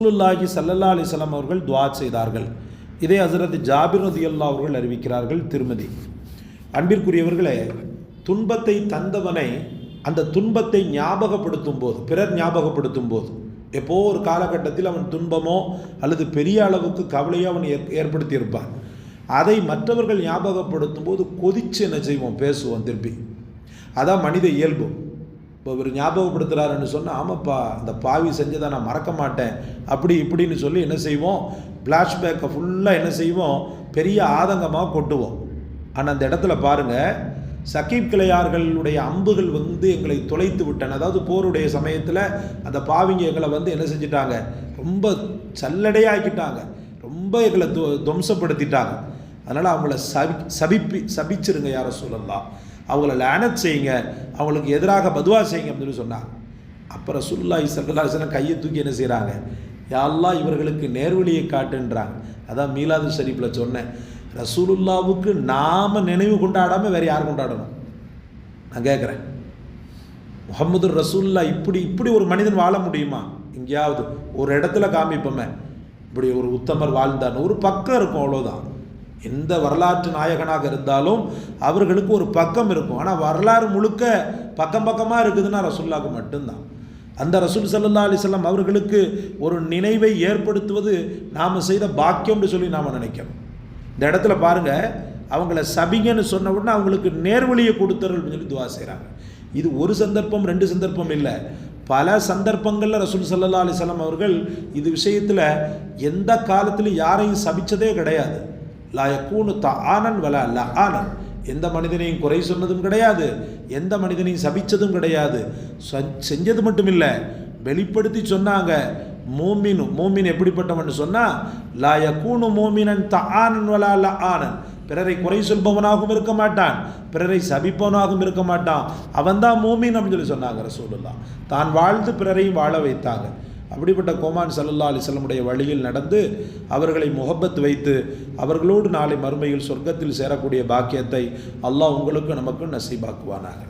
ரசூலுல்லாஹி சல்லல்லா அலிஸ்லாம் அவர்கள் துவா செய்தார்கள். இதை ஹசரத் ஜாபிர் ரதியல்லா அவர்கள் அறிவிக்கிறார்கள். திருமதி. அன்பிற்குரியவர்களே துன்பத்தை தந்தவனை அந்த துன்பத்தை ஞாபகப்படுத்தும் போது பிறர் ஞாபகப்படுத்தும் போது எப்போ ஒரு காலகட்டத்தில் அவன் துன்பமோ அல்லது பெரிய அளவுக்கு கவலையோ அவன் ஏற் ஏற்படுத்தியிருப்பான். அதை மற்றவர்கள் ஞாபகப்படுத்தும் போது கொதிச்சு என்ன செய்வோம்? பேசுவோம் திருப்பி. அதான் மனித இயல்பு. இப்போ இவர் ஞாபகப்படுத்துகிறாருன்னு சொன்னால் ஆமாப்பா அந்த பாவி செஞ்சதை நான் மறக்க மாட்டேன். அப்படி இப்படின்னு சொல்லி என்ன செய்வோம்? ஃப்ளாஷ்பேக்கை ஃபுல்லாக என்ன செய்வோம்? பெரிய ஆதங்கமாக கொட்டுவோம். ஆனால் அந்த இடத்துல பாருங்கள் சகீப் கிளையார்களுடைய அம்புகள் வந்து எங்களை தொலைத்து விட்டன. அதாவது போருடைய சமயத்தில் அந்த பாவிங்க எங்களை வந்து என்ன செஞ்சிட்டாங்க? ரொம்ப சல்லடையாக்கிட்டாங்க. ரொம்ப எங்களை து துவம்சப்படுத்திட்டாங்க. அதனால் அவங்கள சபி சபிப்பி சபிச்சிருங்க யாரை சொல்லலாம். அவங்கள லேனட் செய்யுங்க. அவங்களுக்கு எதிராக பதுவா செய்யுங்க அப்படின்னு சொல்லி சொன்னாங்க அப்புறம் சுல்லாஹி சல்லாஹலம் கையை தூக்கி என்ன செய்கிறாங்க யாரெல்லாம் இவர்களுக்கு நேர்வழியை காட்டுன்றாங்க. அதான் மீலாது ஷரீஃபில் சொன்னேன். ரசூலுல்லாவுக்கு நாம் நினைவு கொண்டாடாமல் வேறு யார் கொண்டாடணும்? நான் கேட்குறேன் முகமது ரசூல்லா இப்படி இப்படி ஒரு மனிதன் வாழ முடியுமா? எங்கேயாவது ஒரு இடத்துல காமிப்போமே. இப்படி ஒரு உத்தமர் வாழ்ந்தான்னு ஒரு பக்கம் இருக்கும் அவ்வளோதான் எந்த வரலாற்று நாயகனாக இருந்தாலும் அவர்களுக்கு ஒரு பக்கம் இருக்கும். ஆனால் வரலாறு முழுக்க பக்கம் பக்கமாக இருக்குதுன்னா ரசுல்லாவுக்கு மட்டும்தான். அந்த ரசூல் சல்லா அலிசல்லாம் அவர்களுக்கு ஒரு நினைவை ஏற்படுத்துவது நாம் செய்த பாக்கியம்னு சொல்லி நாம் நினைக்கிறோம் இந்த இடத்துல பாருங்கள் அவங்கள சபிங்கன்னு சொன்ன உடனே அவங்களுக்கு நேர்வழியை கொடுத்தர்கள் சொல்லி துவா செய்கிறாங்க இது ஒரு சந்தர்ப்பம் ரெண்டு சந்தர்ப்பம் இல்லை. பல சந்தர்ப்பங்களில் ரசூல் சல்லா அலிசல்லாம் அவர்கள் இது விஷயத்தில் எந்த காலத்திலும் யாரையும் சபிச்சதே கிடையாது. லாயக்கூனு த ஆனன் வல ல ஆனன் எந்த மனிதனையும் குறை சொன்னதும் கிடையாது. எந்த மனிதனையும் சபிச்சதும் கிடையாது. செஞ்சது மட்டும் இல்லை வெளிப்படுத்தி சொன்னாங்க. மூமின் மூமின் எப்படிப்பட்டவன் சொன்னால் லாயக்கூனு மூமினன் த ஆனன் வலா ல ஆனன் பிறரை குறை சொல்பவனாகவும் இருக்க மாட்டான். பிறரை சபிப்பவனாகவும் இருக்க மாட்டான். அவன்தான் மூமின் அப்படின்னு சொல்லி சொன்னாங்க ரசூலுல்லா தான் வாழ்ந்து பிறரையும் வாழ வைத்தாங்க அப்படிப்பட்ட கோமான் சல்லல்லா அலிசல்லமுடைய வழியில் நடந்து அவர்களை முகப்பத் வைத்து அவர்களோடு நாளை மறுமையில் சொர்க்கத்தில் சேரக்கூடிய பாக்கியத்தை அல்லாஹ் உங்களுக்கு நமக்கு நசீபாக்குவானாக.